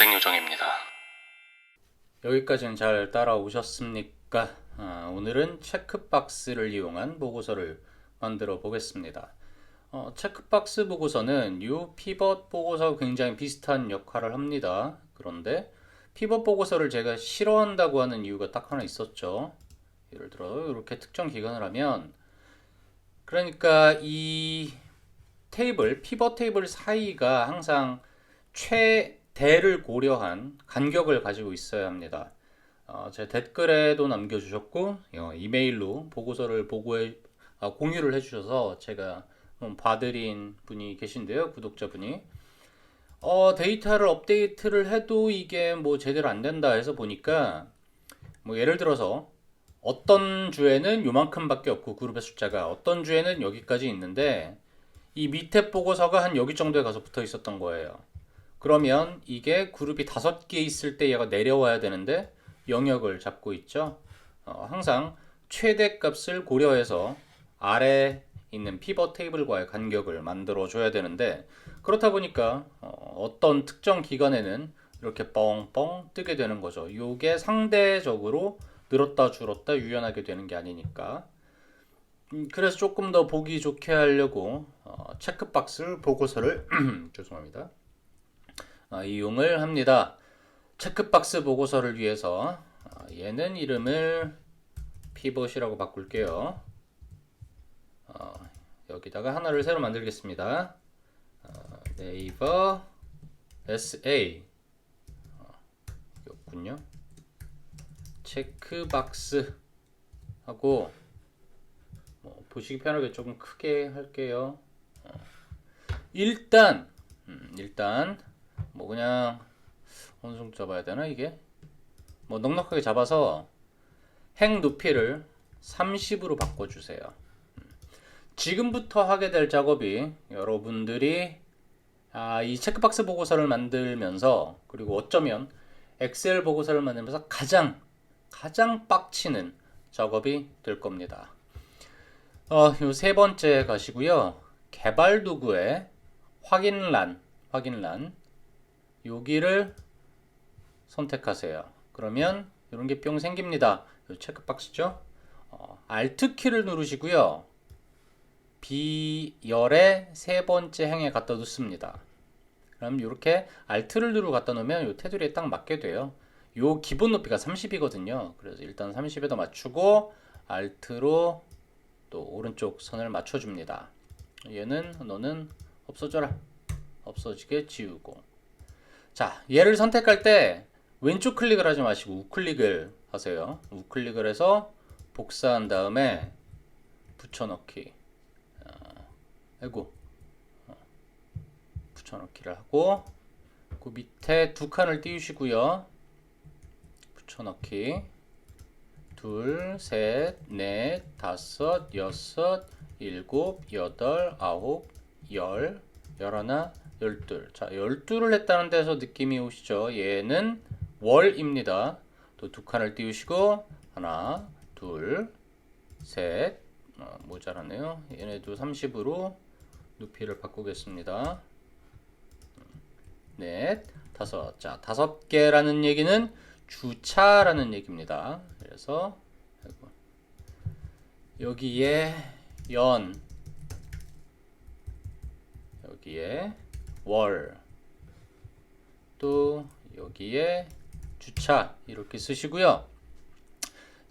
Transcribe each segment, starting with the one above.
고생 요정입니다. 여기까지는 잘 따라오셨습니까? 아, 오늘은 체크박스를 이용한 보고서를 만들어 보겠습니다. 어, 체크박스 보고서는 이 피벗 보고서 굉장히 비슷한 역할을 합니다. 그런데 피벗 보고서를 제가 싫어한다고 하는 이유가 딱 하나 있었죠. 예를 들어 이렇게 특정 기간을 하면 그러니까 이 테이블 피벗 테이블 사이가 항상 최 대를 고려한 간격을 가지고 있어야 합니다. 어, 제 댓글에도 남겨주셨고 어, 이메일로 보고서를 보고해 아, 공유를 해주셔서 제가 한번 봐드린 분이 계신데요 구독자분이 어, 데이터를 업데이트를 해도 이게 뭐 제대로 안 된다 해서 보니까 뭐 예를 들어서 어떤 주에는 요만큼밖에 없고 그룹의 숫자가 어떤 주에는 여기까지 있는데 이 밑에 보고서가 한 여기 정도에 가서 붙어 있었던 거예요. 그러면 이게 그룹이 다섯 개 있을 때 얘가 내려와야 되는데 영역을 잡고 있죠. 어, 항상 최대 값을 고려해서 아래 있는 피벗 테이블과의 간격을 만들어 줘야 되는데 그렇다 보니까 어, 떤 특정 기간에는 이렇게 뻥뻥 뜨게 되는 거죠. 이게 상대적으로 늘었다 줄었다 유연하게 되는 게 아니니까. 음, 그래서 조금 더 보기 좋게 하려고 어, 체크박스 보고서를 죄송합니다. 어, 이용을 합니다. 체크박스 보고서를 위해서 어, 얘는 이름을 피벗이라고 바꿀게요. 어, 여기다가 하나를 새로 만들겠습니다. 어, 네이버 SA 어, 였군요. 체크박스 하고 뭐 보시기 편하게 조금 크게 할게요. 어. 일단 음, 일단 뭐 그냥 어느 정도 잡아야 되나 이게? 뭐 넉넉하게 잡아서 행 높이를 30으로 바꿔주세요. 지금부터 하게 될 작업이 여러분들이 아, 이 체크박스 보고서를 만들면서 그리고 어쩌면 엑셀 보고서를 만들면서 가장 가장 빡치는 작업이 될 겁니다. 어, 요 세 번째 가시고요. 개발 도구에 확인란, 확인란 여기를 선택하세요. 그러면 이런 게 뿅 생깁니다. 체크박스죠. 어, Alt 키를 누르시고요. B열의 세 번째 행에 갖다 놓습니다. 그럼 이렇게 Alt를 누르고 갖다 놓으면 이 테두리에 딱 맞게 돼요. 요 기본 높이가 30이거든요. 그래서 일단 30에다 맞추고 Alt로 또 오른쪽 선을 맞춰줍니다. 얘는 너는 없어져라. 없어지게 지우고. 자, 얘를 선택할 때 왼쪽 클릭을 하지 마시고 우클릭을 하세요. 우클릭을 해서 복사한 다음에 붙여넣기. 어, 아이고. 어, 붙여넣기를 하고 그 밑에 두 칸을 띄우시고요. 붙여넣기. 둘, 셋, 넷, 다섯, 여섯, 일곱, 여덟, 아홉, 열, 열하나, 열둘. 자, 열둘을 했다는 데서 느낌이 오시죠? 얘는 월입니다. 또 두 칸을 띄우시고 하나, 둘, 셋, 어, 모자라네요. 얘네도 30으로 높이를 바꾸겠습니다. 넷, 다섯. 자, 다섯 개라는 얘기는 주차라는 얘기입니다. 그래서 여기에 연 여기에 월 또 여기에 주차 이렇게 쓰시고요.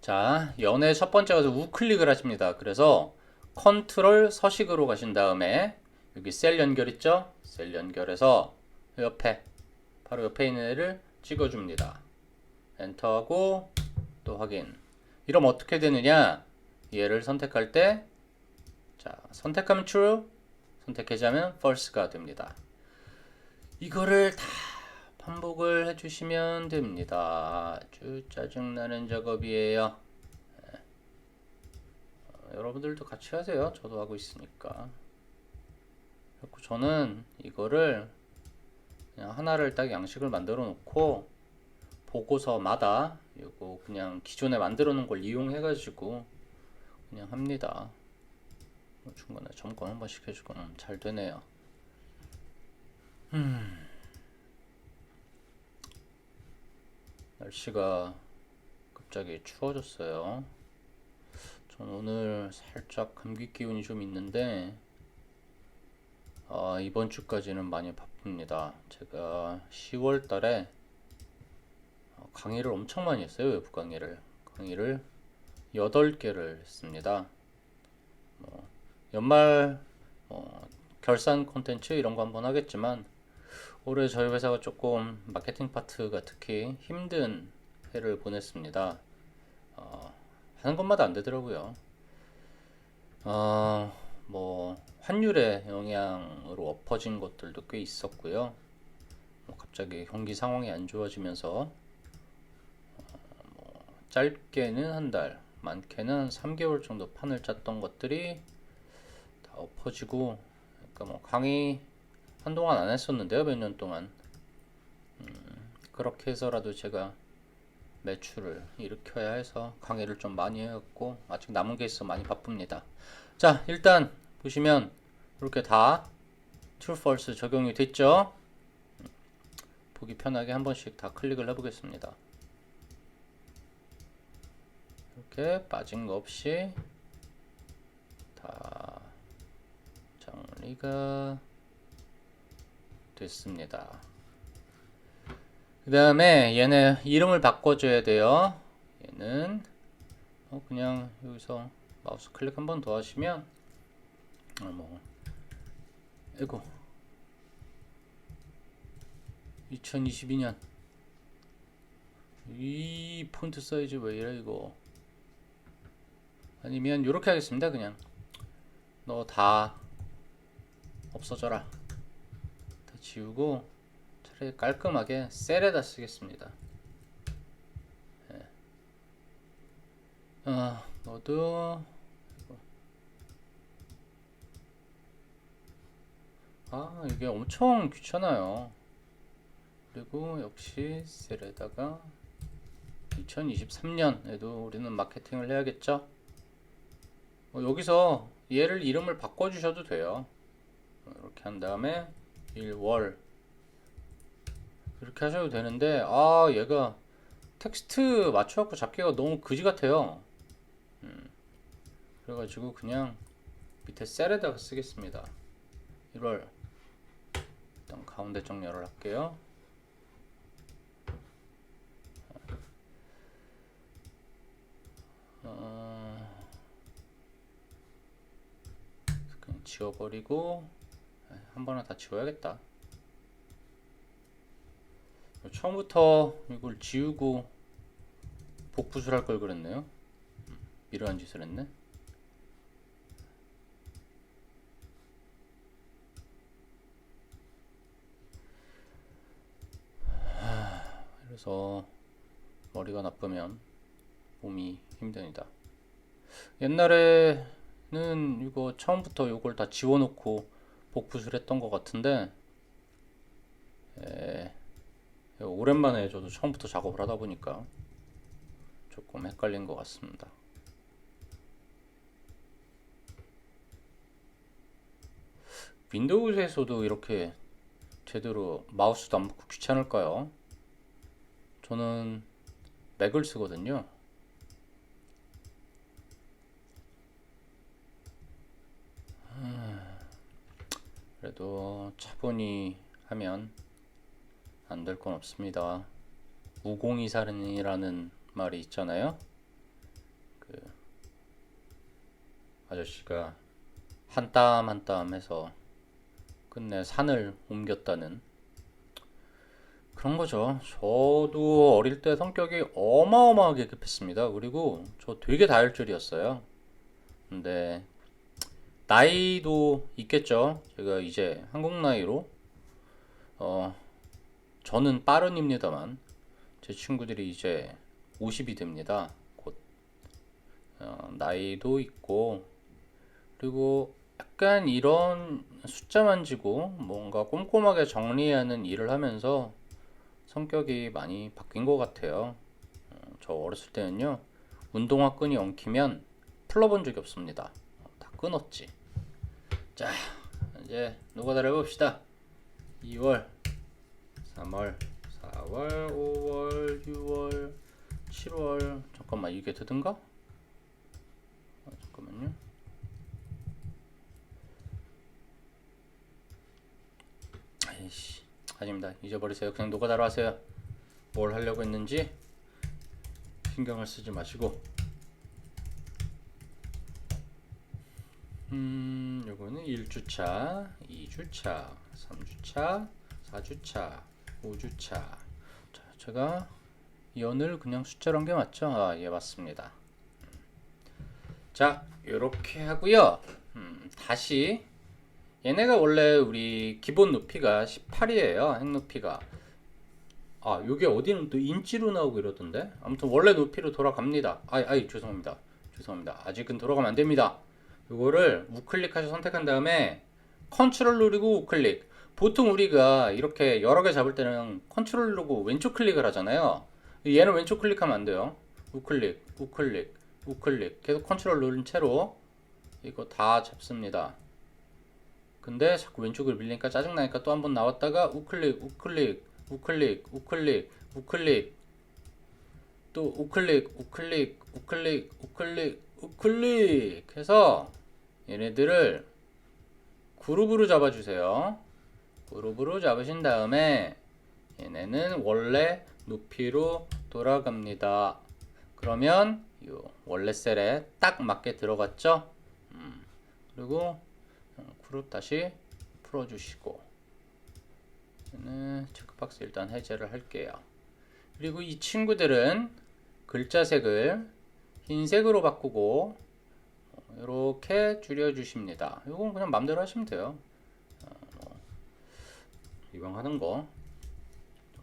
자, 연의 첫 번째 가서 우클릭을 하십니다. 그래서 컨트롤 서식으로 가신 다음에 여기 셀 연결 있죠? 셀 연결해서 옆에 바로 옆에 있는 애를 찍어줍니다. 엔터하고 또 확인. 이러면 어떻게 되느냐? 얘를 선택할 때, 자, 선택하면 true, 선택해자면 false가 됩니다. 이거를 다 반복을 해주시면 됩니다. 아주 짜증나는 작업이에요. 네. 어, 여러분들도 같이 하세요. 저도 하고 있으니까. 그래서 저는 이거를 그냥 하나를 딱 양식을 만들어 놓고 보고서마다 이거 그냥 기존에 만들어 놓은 걸 이용해 가지고 그냥 합니다. 뭐 중간에 점검 한 번씩 해주고 음, 잘 되네요. 음. 날씨가 갑자기 추워졌어요. 전 오늘 살짝 감기 기운이 좀 있는데 아, 이번 주까지는 많이 바쁩니다. 제가 10월 달에 어, 강의를 엄청 많이 했어요. 외부 강의를. 강의를 8개를 했습니다. 뭐, 연말 어, 결산 콘텐츠 이런 거 한번 하겠지만 올해 저희 회사가 조금 마케팅 파트가 특히 힘든 해를 보냈습니다. 어, 하는 것마다 안 되더라고요. 어, 뭐 환율의 영향으로 엎어진 것들도 꽤 있었고요. 뭐 갑자기 경기 상황이 안 좋아지면서 어, 뭐 짧게는 한 달, 많게는 한 3개월 정도 판을 짰던 것들이 다 엎어지고, 그러니까 뭐 강의 한동안 안 했었는데요, 몇 년 동안. 음, 그렇게 해서라도 제가 매출을 일으켜야 해서 강의를 좀 많이 해갖고 아직 남은 게 있어 많이 바쁩니다. 자, 일단 보시면 이렇게 다 true, false 적용이 됐죠? 보기 편하게 한 번씩 다 클릭을 해 보겠습니다. 이렇게 빠진 거 없이 다 정리가 됐습니다. 그 다음에 얘네 이름을 바꿔줘야 돼요. 얘는 어 그냥 여기서 마우스 클릭 한 번 더 하시면 어뭐 에고. 2022년. 이 폰트 사이즈 왜 이래 이거? 아니면 이렇게 하겠습니다 그냥. 너 다 없어져라. 다 지우고 차라리 깔끔하게 셀에다 쓰겠습니다. 예. 어, 너도 아 이게 엄청 귀찮아요. 그리고 역시 셀에다가 2023년에도 우리는 마케팅을 해야겠죠? 어, 여기서 얘를 이름을 바꿔주셔도 돼요. 어, 이렇게 한 다음에 1월. 이렇게 하셔도 되는데 아 얘가 텍스트 맞춰갖고 잡기가 너무 그지 같아요. 음, 그래가지고 그냥 밑에 셀에다가 쓰겠습니다. 1월. 일단 가운데 정렬을 할게요. 어, 그냥 지워버리고. 네, 한 번에 다 지워야겠다 처음부터 이걸 지우고 복붙을 할 걸 그랬네요. 음, 이러한 짓을 했네. 하, 그래서 머리가 나쁘면 몸이 힘듭니다. 옛날에는 이거 처음부터 이걸 다 지워놓고 복붙을 했던 것 같은데 에, 오랜만에 저도 처음부터 작업을 하다 보니까 조금 헷갈린 것 같습니다. 윈도우에서도 이렇게 제대로 마우스도 안 붙고 귀찮을까요? 저는 맥을 쓰거든요. 그래도 차분히 하면 안 될 건 없습니다. 우공이살인이라는 말이 있잖아요. 그 아저씨가 한 땀 한 땀 해서 끝내 산을 옮겼다는 그런 거죠. 저도 어릴 때 성격이 어마어마하게 급했습니다. 그리고 저 되게 다혈질이었어요. 근데 나이도 있겠죠. 제가 이제 한국 나이로 어 저는 빠른입니다만 제 친구들이 이제 50이 됩니다. 곧 어, 나이도 있고 그리고 약간 이런 숫자 만 지고 뭔가 꼼꼼하게 정리하는 일을 하면서 성격이 많이 바뀐 것 같아요. 어, 저 어렸을 때는요 운동화 끈이 엉키면 풀러본 적이 없습니다. 어, 다 끊었지. 자 이제 노가다를 해봅시다. 2월 3월, 4월, 5월, 6월, 7월 잠깐만 이게 되든가? 아, 잠깐만요. 아이씨 아닙니다. 잊어버리세요. 그냥 노가다로 하세요. 뭘 하려고 했는지 신경을 쓰지 마시고 음 요거는 1주차 2주차 3주차 4주차 5주차. 자 제가 연을 그냥 숫자로 한 게 맞죠? 아, 예 맞습니다. 자 요렇게 하고요. 음, 다시. 얘네가 원래 우리 기본 높이가 18이에요 핵 높이가. 아 요게 어디는 또 인치로 나오고 이러던데? 아무튼 원래 높이로 돌아갑니다. 아이 아이 죄송합니다. 죄송합니다. 아직은 돌아가면 안 됩니다 요거를 우클릭하셔 선택한 다음에 컨트롤 누르고 우클릭. 보통 우리가 이렇게 여러 개 잡을 때는 컨트롤 누르고 왼쪽 클릭을 하잖아요. 얘는 왼쪽 클릭하면 안 돼요. 우클릭 우클릭 우클릭. 계속 컨트롤 누른 채로 이거 다 잡습니다. 근데 자꾸 왼쪽을 밀리니까 짜증나니까 또 한 번 나왔다가 우클릭 우클릭 우클릭 우클릭 우클릭. 또 우클릭 우클릭 우클릭 우클릭 우클릭 해서 얘네들을 그룹으로 잡아주세요. 그룹으로 잡으신 다음에 얘네는 원래 높이로 돌아갑니다. 그러면 요 원래 셀에 딱 맞게 들어갔죠? 음, 그리고 그룹 다시 풀어주시고 얘는 체크박스 일단 해제를 할게요. 그리고 이 친구들은 글자색을 흰색으로 바꾸고 이렇게 줄여주십니다. 이건 그냥 맘대로 하시면 돼요. 어, 뭐 이왕 하는 거좀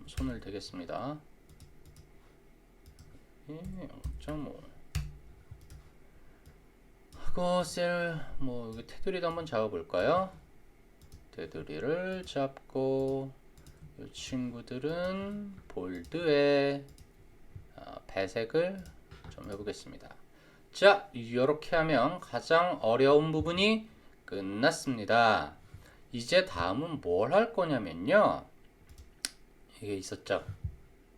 손을 대겠습니다. 0.5 하고 셀뭐 여기 테두리도 한번 잡아볼까요? 테두리를 잡고 이 친구들은 볼드에 어, 배색을 좀 해보겠습니다. 자, 이렇게 하면 가장 어려운 부분이 끝났습니다. 이제 다음은 뭘 할 거냐면요. 이게 있었죠.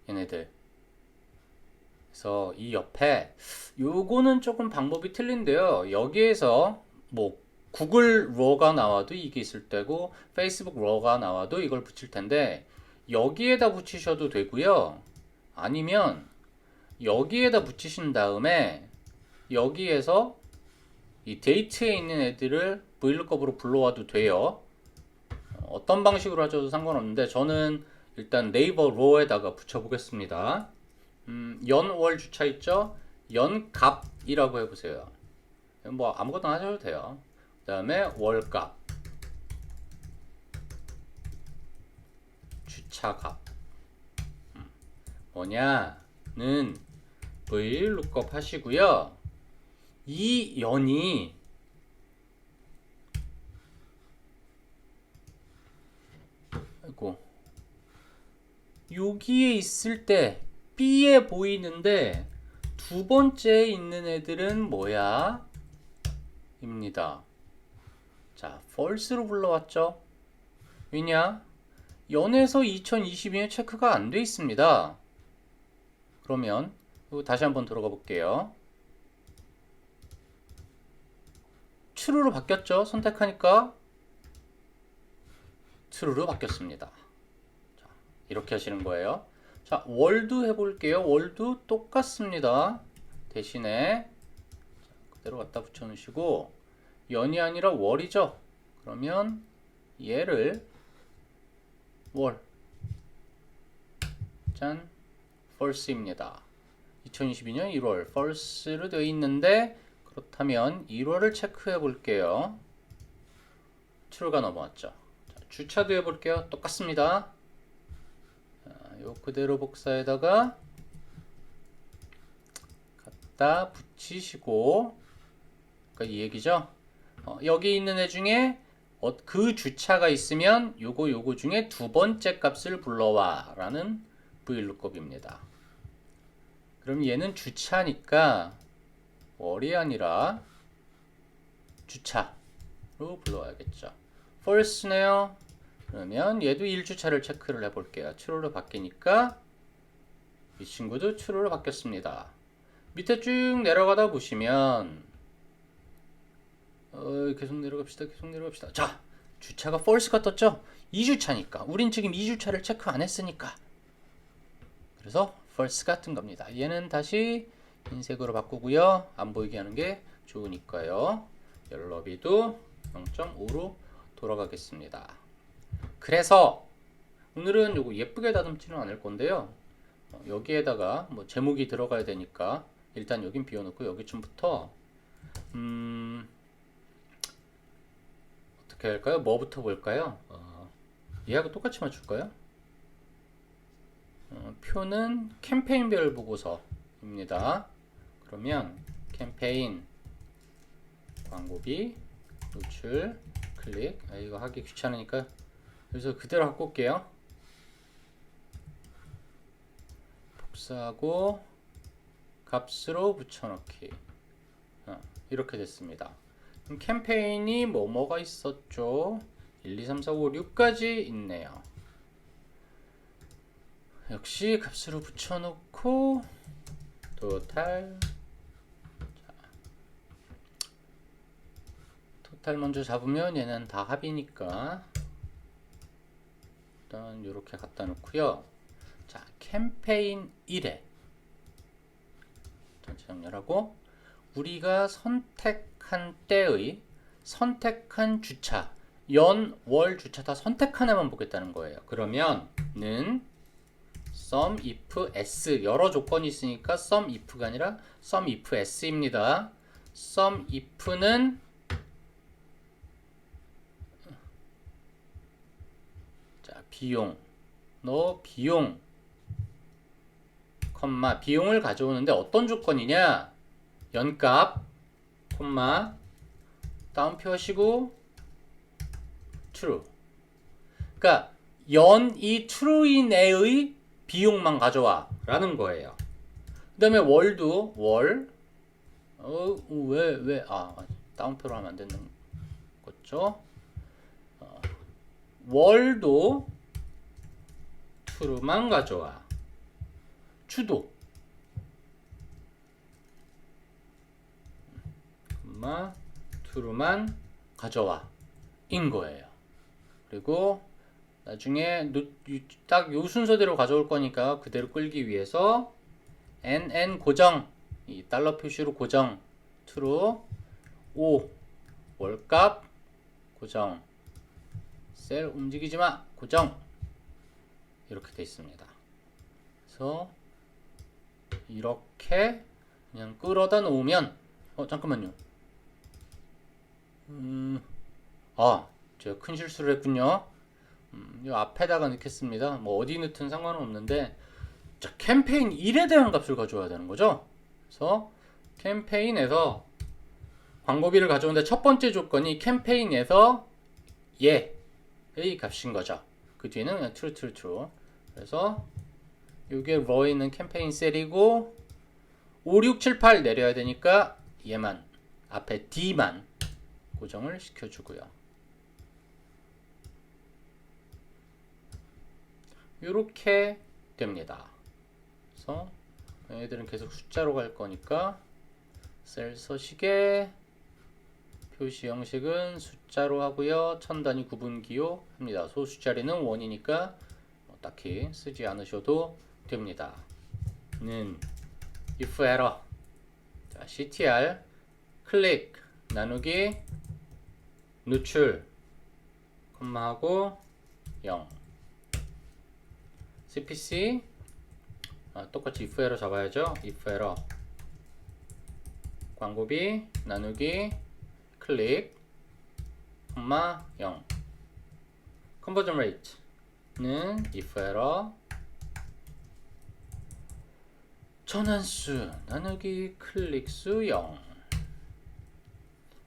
얘네들. 그래서 이 옆에 요거는 조금 방법이 틀린데요. 여기에서 뭐 구글 러가 나와도 이게 있을 때고 페이스북 러가 나와도 이걸 붙일 텐데 여기에다 붙이셔도 되고요. 아니면 여기에다 붙이신 다음에 여기에서 이 데이트에 있는 애들을 브이룩업으로 불러와도 돼요. 어떤 방식으로 하셔도 상관없는데 저는 일단 네이버 로에다가 붙여보겠습니다. 음, 연월 주차 있죠? 연값이라고 해보세요. 뭐 아무것도 하셔도 돼요. 그 다음에 월값, 주차값. 음, 뭐냐는 vlookup 하시고요. 이 연이 아이고 여기에 있을 때 B에 보이는데 두 번째에 있는 애들은 뭐야? 입니다. 자, false로 불러왔죠? 왜냐? 연에서 2022년 체크가 안 돼 있습니다. 그러면 다시 한번 들어가 볼게요. True로 바뀌었죠? 선택하니까 true로 바뀌었습니다. 자, 이렇게 하시는 거예요. 자, 월도 해볼게요. 월도 똑같습니다. 대신에 자, 그대로 갖다 붙여 놓으시고 연이 아니라 월이죠. 그러면 얘를 월 짠, false입니다. 2022년 1월 false로 되어 있는데 그렇다면 1월을 체크해 볼게요. true가 넘어왔죠. 자, 주차도 해볼게요. 똑같습니다. 요 그대로 복사에다가 갖다 붙이시고 그러니까 이 얘기죠. 어, 여기 있는 애 중에 어, 그 주차가 있으면 요거 요거 중에 두 번째 값을 불러와 라는 vlookup입니다. 그럼 얘는 주차니까 월이 아니라 주차로 불러와야겠죠. false네요. 그러면 얘도 1주차를 체크를 해볼게요. true로 바뀌니까 이 친구도 true로 바뀌었습니다. 밑에 쭉 내려가다 보시면 어, 계속 내려갑시다. 계속 내려갑시다. 자, 주차가 false가 떴죠? 2주차니까. 우린 지금 2주차를 체크 안 했으니까. 그래서 false가 뜬 겁니다. 얘는 다시 흰색으로 바꾸고요. 안 보이게 하는 게 좋으니까요. 옐러비도 0.5로 돌아가겠습니다. 그래서 오늘은 요거 예쁘게 다듬지는 않을 건데요. 어, 여기에다가 뭐 제목이 들어가야 되니까 일단 여긴 비워놓고 여기쯤부터 음 어떻게 할까요? 뭐부터 볼까요? 어, 얘하고 똑같이 맞출까요? 어, 표는 캠페인별 보고서 입니다. 그러면 캠페인 광고비 노출 클릭 아, 이거 하기 귀찮으니까 여기서 그대로 갖고 올게요. 복사하고 값으로 붙여넣기 어, 이렇게 됐습니다. 그럼 캠페인이 뭐뭐가 있었죠? 1, 2, 3, 4, 5, 6까지 있네요. 역시 값으로 붙여놓고 토탈 자, 토탈 먼저 잡으면 얘는 다 합이니까 일단 이렇게 갖다 놓고요. 자 캠페인 1에 전체 정렬하고 우리가 선택한 때의 선택한 주차 연, 월 주차 다 선택한 애만 보겠다는 거예요. 그러면는 sum if s. 여러 조건이 있으니까 sum if가 아니라 sum if s입니다. sum if는 자 비용. 너 비용 컴마 비용을 가져오는데 어떤 조건이냐? 연값 콤마 다운표 하시고 true. 그러니까 연이 true인 애의 비용만 가져와 라는 거예요. 그 다음에 월도 월 어, 왜, 왜, 아, 다운표로 하면 안 되는 거죠? 어, 월도 true만 가져와. 추도. 콤마 true만 가져와 인 거예요. 그리고 나중에 딱 요 순서대로 가져올 거니까 그대로 끌기 위해서 nn 고정 이 달러 표시로 고정 true 5 월값 고정 셀 움직이지 마 고정 이렇게 돼 있습니다. 그래서 이렇게 그냥 끌어다 놓으면 어 잠깐만요. 음, 아 제가 큰 실수를 했군요. 음, 이 앞에다가 넣겠습니다. 뭐 어디 넣든 상관은 없는데 자 캠페인 1에 대한 값을 가져와야 되는 거죠. 그래서 캠페인에서 광고비를 가져오는데 첫 번째 조건이 캠페인에서 얘의 값인 거죠. 그 뒤에는 true true true. 그래서 이게 러에 있는 캠페인 셀이고 5, 6, 7, 8 내려야 되니까 얘만 앞에 D만 고정을 시켜주고요. 이렇게 됩니다. 그래서 얘들은 계속 숫자로 갈 거니까 셀 서식에 표시 형식은 숫자로 하고요. 천 단위 구분 기호 합니다. 소수 자리는 원이니까 뭐 딱히 쓰지 않으셔도 됩니다. 는 if error 자, ctr 클릭 나누기 누출 콤마하고 0 cpc 아, 똑같이 if error 잡아야죠. if error. 광고비 나누기 클릭 콤마 0 컨버전 레이트는 if error. 전환수 나누기 클릭수 0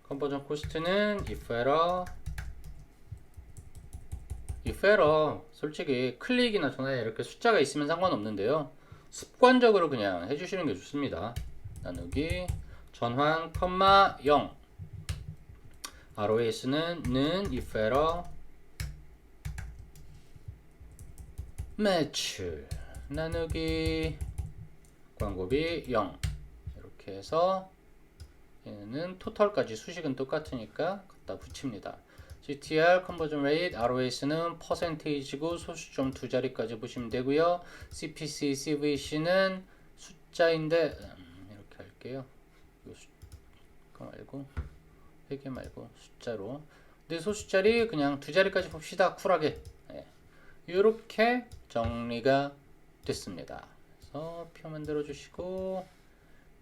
컨버전 코스트는 if if error 솔직히 클릭이나 전화에 이렇게 숫자가 있으면 상관없는데요. 습관적으로 그냥 해주시는 게 좋습니다. 나누기 전환 컴마 0 ROS는 는 if error 매출. 나누기 광고비 0 이렇게 해서 얘는 토탈까지 수식은 똑같으니까 갖다 붙입니다. GTR 컨버전 레이트 ROS는 퍼센테이지고 소수점 두 자리까지 보시면 되고요. CPC, CVC는 숫자인데 음, 이렇게 할게요. 요 숫, 거 말고 회계 말고 숫자로. 근데 소수자리 그냥 두 자리까지 봅시다. 쿨하게. 예. 이렇게 정리가 됐습니다. 그래서 표 만들어 주시고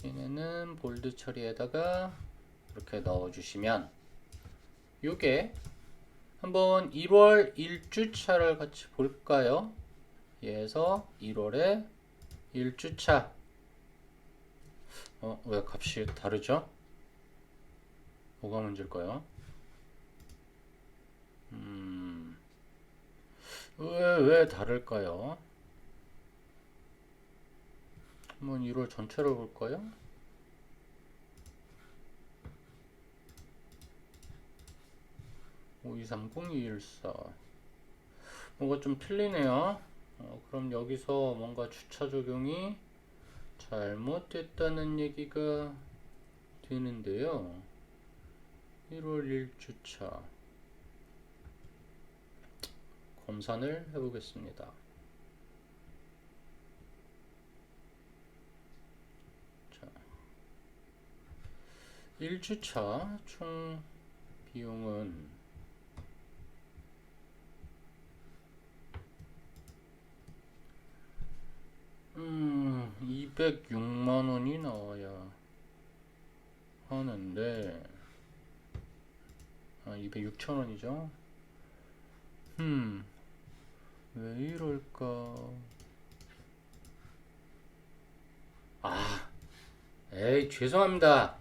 얘네는 볼드 처리에다가 이렇게 넣어 주시면 요게 한번 1월 1주차를 같이 볼까요? 얘에서 1월에 1주차 어, 왜 값이 다르죠? 뭐가 문제일까요? 음, 왜, 왜 다를까요? 한번 1월 전체를 볼까요? 오, 2, 3, 0, 2, 1, 4. 뭔가 좀 틀리네요. 어, 그럼 여기서 뭔가 주차 적용이 잘못됐다는 얘기가 되는데요. 1월 1주차. 검산을 해보겠습니다. 자, 1주차 총 비용은 음, 206만 원이 나와야 하는데, 아, 206천 원이죠? 음, 왜 이럴까? 아, 에이, 죄송합니다.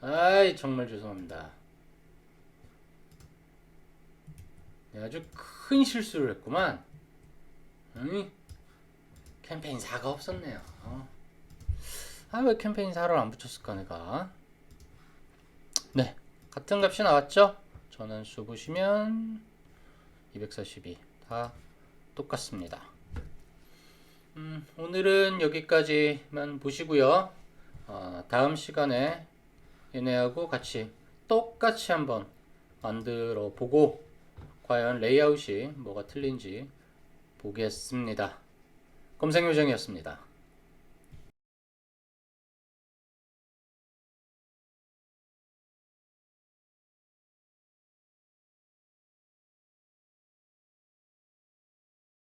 아이, 정말 죄송합니다. 내가 아주 큰 실수를 했구만. 응? 캠페인 4가 없었네요. 어. 아, 왜 캠페인 4를 안 붙였을까, 내가? 네. 같은 값이 나왔죠? 전환수 보시면 242. 다 똑같습니다. 음, 오늘은 여기까지만 보시고요. 어, 다음 시간에 얘네하고 같이 똑같이 한번 만들어 보고 과연 레이아웃이 뭐가 틀린지 보겠습니다. 검색요정이었습니다.